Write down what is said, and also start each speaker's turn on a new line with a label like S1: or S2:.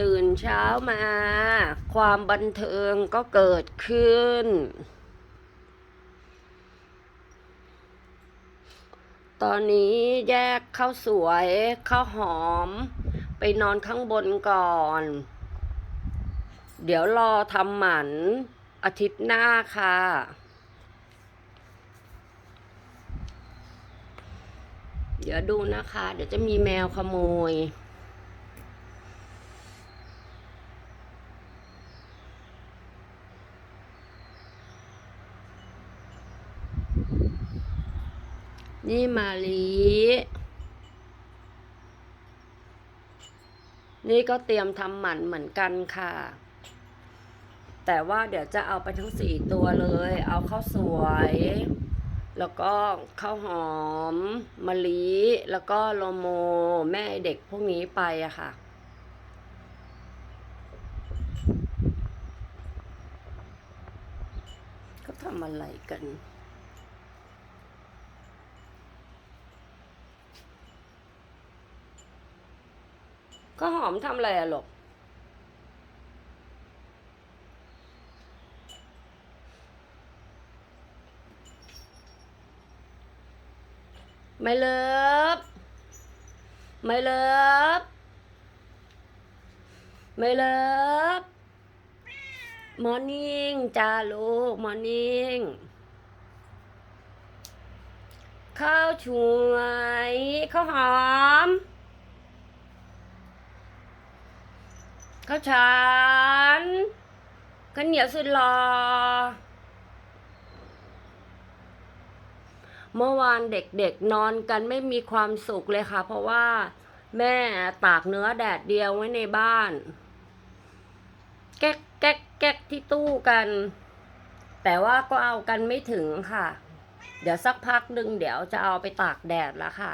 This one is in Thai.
S1: ตื่นเช้ามา ความบันเทิงก็เกิดขึ้น ตอนนี้แยกข้าวสวยข้าวหอม ไปนอนข้างบนก่อน เดี๋ยวรอทำหมัน อาทิตย์หน้าค่ะเดี๋ยวดูนะคะ เดี๋ยวจะมีแมวขโมย นี่มาลีนี่ก็เตรียมทำหมันเหมือนกันค่ะ แต่ว่าเดี๋ยวจะเอาไปทั้งสี่ตัวเลย เอาข้าวสวย แล้วก็ข้าวหอมมะลิแล้วก็โลโมแม่เด็กพวกนี้ไปอะค่ะก็ทำอะไรกัน ก็หอมทำอะไรอะลูกไม่เลิฟไม่เลิฟไม่เลิฟมอร์นิ่งจ้าลูกมอร์นิ่งข้าวช่วยข้าวหอม ข้าวฉันข้าวเหนียวสุดหลอเมื่อวานเด็กๆนอนกันไม่มีความสุขเลยค่ะ เพราะว่าแม่ตากเนื้อแดดเดียวไว้ในบ้าน แก๊กแก๊กแก๊กที่ตู้กัน แต่ว่าก็เอากันไม่ถึงค่ะ เดี๋ยวสักพักหนึ่งเดี๋ยวจะเอาไปตากแดดแล้วค่ะ